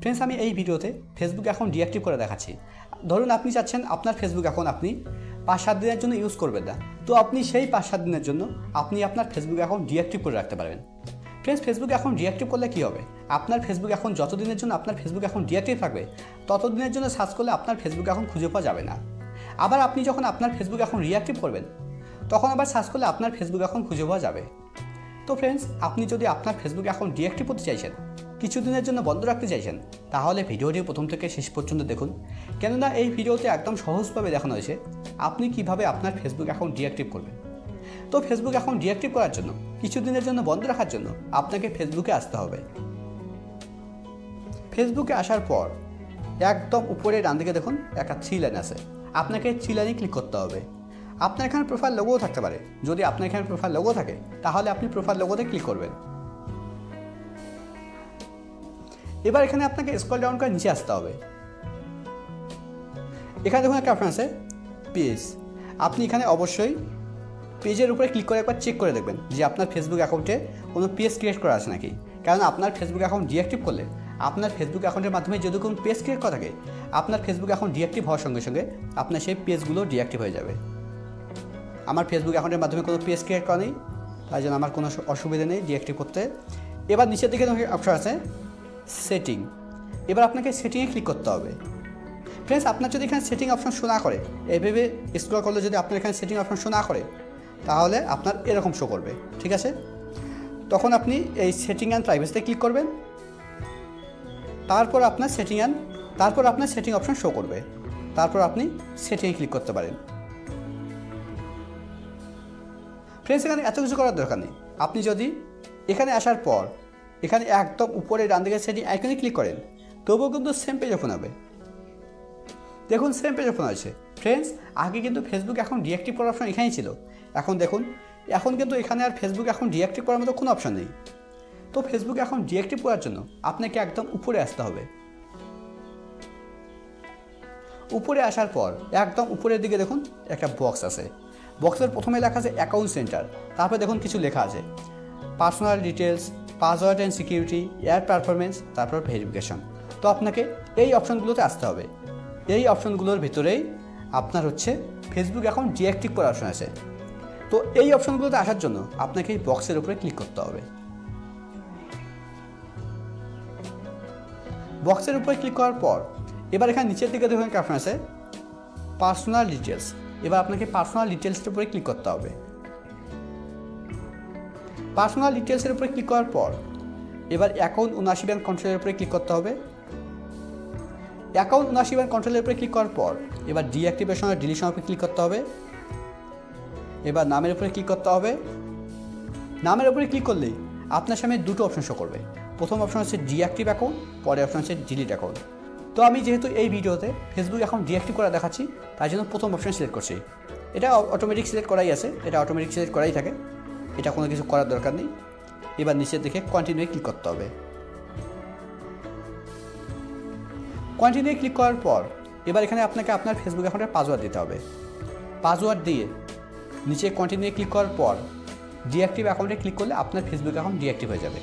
Friends আমি এই ভিডিওতে ফেসবুক অ্যাকাউন্ট ডিঅ্যাক্টিভ করে দেখাচ্ছি ধরুন আপনি চাচ্ছেন আপনার ফেসবুক অ্যাকাউন্ট আপনি পাঁচ সাত দিনের জন্য ইউজ করবেন না তো আপনি সেই পাঁচ সাত দিনের জন্য আপনি আপনার ফেসবুক অ্যাকাউন্ট ডিঅ্যাক্টিভ করে রাখতে পারবেন ফ্রেন্ডস ফেসবুক অ্যাকাউন্ট ডিঅ্যাক্টিভ করলে কী হবে আপনার ফেসবুক অ্যাকাউন্ট যতদিনের জন্য আপনার ফেসবুক অ্যাকাউন্ট ডিঅ্যাক্টিভ থাকবে ততদিনের জন্য সার্চ করলে আপনার ফেসবুক অ্যাকাউন্ট খুঁজে পাওয়া যাবে না আবার আপনি যখন আপনার ফেসবুক অ্যাকাউন্ট রিঅ্যাক্টিভ করবেন তখন আবার সার্চ করলে আপনার ফেসবুক অ্যাকাউন্ট খুঁজে পাওয়া যাবে তো ফ্রেন্ডস আপনি যদি আপনার ফেসবুক অ্যাকাউন্ট ডিঅ্যাক্টিভ করতে চাইছেন কিছুদিনের জন্য বন্ধ রাখতে চাইছেন, তাহলে ভিডিওটি প্রথম থেকে শেষ পর্যন্ত দেখুন। কেননা এই ভিডিওতে একদম সহজভাবে দেখানো হয়েছে, আপনি কীভাবে আপনার ফেসবুক অ্যাকাউন্ট ডিঅ্যাক্টিভ করবেন। তো ফেসবুক অ্যাকাউন্ট ডিঅ্যাক্টিভ করার জন্য, কিছুদিনের জন্য বন্ধ রাখার জন্য আপনাকে ফেসবুকে আসতে হবে। ফেসবুকে আসার পর, একদম উপরে ডান দিকে দেখুন, একটা থ্রি লাইন আছে। আপনাকে থ্রি লাইনে ক্লিক করতে হবে। আপনার এখানে প্রোফাইল লোগোও থাকতে পারে। যদি আপনার এখানে প্রোফাইল লোগো থাকে, তাহলে আপনি প্রোফাইল লোগোতে ক্লিক করবেন। এবার এখানে আপনাকে স্কল ডাউন করে নিচে আসতে হবে। এখানে দেখুন একটা অপশন আছে পেজ আপনি এখানে অবশ্যই পেজের উপরে ক্লিক করে একবার চেক করে দেখবেন যে আপনার ফেসবুক অ্যাকাউন্টে কোনো পেজ ক্রিয়েট করা আছে নাকি। কারণ আপনার ফেসবুক অ্যাকাউন্ট ডিঅ্যাক্টিভ করলে, আপনার ফেসবুক অ্যাকাউন্টের মাধ্যমে যদি কোনো পেজ ক্রিয়েট করা থাকে, আপনার ফেসবুক অ্যাকাউন্ট ডিঅ্যাক্টিভ হওয়ার সঙ্গে সঙ্গে আপনার সেই পেজগুলো ডিঅ্যাক্টিভ হয়ে যাবে। আমার ফেসবুক অ্যাকাউন্টের মাধ্যমে কোনো পেজ ক্রিয়েট করা নেই, তাই জন্য আমার কোনো অসুবিধা নেই ডিঅ্যাক্টিভ করতে। এবার নিচের দিকে অপশন আছে সেটিং। এবার আপনাকে সেটিংয়ে ক্লিক করতে হবে। ফ্রেন্ডস আপনার যদি এখানে সেটিং অপশন শো না করে এইভাবে স্ক্রল করলে যদি আপনার এখানে সেটিং অপশন শো না করে, তাহলে আপনার এরকম শো করবে, ঠিক আছে? তখন আপনি এই সেটিং অ্যান্ড প্রাইভেসিতে ক্লিক করবেন। তারপর আপনার সেটিং অ্যান্ড তারপর আপনার সেটিং অপশন শো করবে। তারপর আপনি সেটিংয়ে ক্লিক করতে পারেন। ফ্রেন্ডস এখানে এত কিছু করার দরকার নেই। আপনি যদি এখানে আসার পর এখানে একদম উপরে ডান দিকে সেটিং আইকনে ক্লিক করেন। তবুও কিন্তু সেম পেজ ওপেন হবে। দেখুন সেম পেজ ওপেন আছে ফ্রেন্ডস আগে কিন্তু ফেসবুক এখন ডিঅ্যাক্টিভ করার অপশন এখানেই ছিল। এখন দেখুন, এখন কিন্তু এখানে আর ফেসবুক এখন ডিঅ্যাক্টিভ করার মতো কোনো অপশন নেই। তো ফেসবুক এখন ডিঅ্যাক্টিভ করার জন্য আপনাকে একদম উপরে আসতে হবে। উপরে আসার পর একদম উপরের দিকে দেখুন, একটা বক্স আছে। বক্সের প্রথমে লেখা আছে অ্যাকাউন্ট সেন্টার তারপরে দেখুন, কিছু লেখা আছে। Personal details password and security, air performance তারপর ভেরিফিকেশন। তো আপনাকে এই অপশনগুলোতে আসতে হবে। এই অপশনগুলোর ভিতরেই আপনার হচ্ছে ফেসবুক অ্যাকাউন্ট ডিঅ্যাক্টিভ করার অপশন আছে। তো এই অপশনগুলোতে আসার জন্য আপনাকে এই বক্সের উপরে ক্লিক করতে হবে। বক্সের উপরে ক্লিক করার পর এবার এখানে নিচের দিকে দেখুন একটা অপশন আছে পার্সোনাল ডিটেলস এবার আপনাকে পার্সোনাল ডিটেলসের উপরে ক্লিক করতে হবে। পার্সোনাল ডিটেলসের উপরে ক্লিক করার পর, এবার অ্যাকাউন্ট উনআশি ব্যাংক কন্ট্রোলের উপরে ক্লিক করতে হবে। অ্যাকাউন্ট উনআশি ব্যাংক কন্ট্রোলের উপরে ক্লিক করার পর, এবার ডিঅ্যাক্টিভেশন আর ডিলিশনের উপরে ক্লিক করতে হবে। এবার নামের উপরে ক্লিক করতে হবে। নামের উপরে ক্লিক করলেই আপনার সামনে দুটো অপশন শো করবে। প্রথম অপশন হচ্ছে ডিঅ্যাক্টিভ অ্যাকাউন্ট পরের অপশন হচ্ছে ডিলিট অ্যাকাউন্ট তো আমি যেহেতু এই ভিডিওতে ফেসবুক অ্যাকাউন্ট ডিঅ্যাক্টিভ করা দেখাচ্ছি, তাই জন্য প্রথম অপশন সিলেক্ট করছি। এটা অটোমেটিক সিলেক্ট করাই আছে, এটা অটোমেটিক সিলেক্ট করাই থাকে। এটা কোনো কিছু করার দরকার নেই। এবার নিচের দেখে কন্টিনিউ ক্লিক করতে হবে। কন্টিনিউ ক্লিক করার পর এবার এখানে আপনাকে আপনার ফেসবুক অ্যাকাউন্টের পাসওয়ার্ড দিতে হবে। পাসওয়ার্ড দিয়ে নিচে কন্টিনিউ ক্লিক করার পর ডিঅ্যাক্টিভ অ্যাকাউন্টে ক্লিক করলে আপনার ফেসবুক অ্যাকাউন্ট ডিঅ্যাক্টিভ হয়ে যাবে।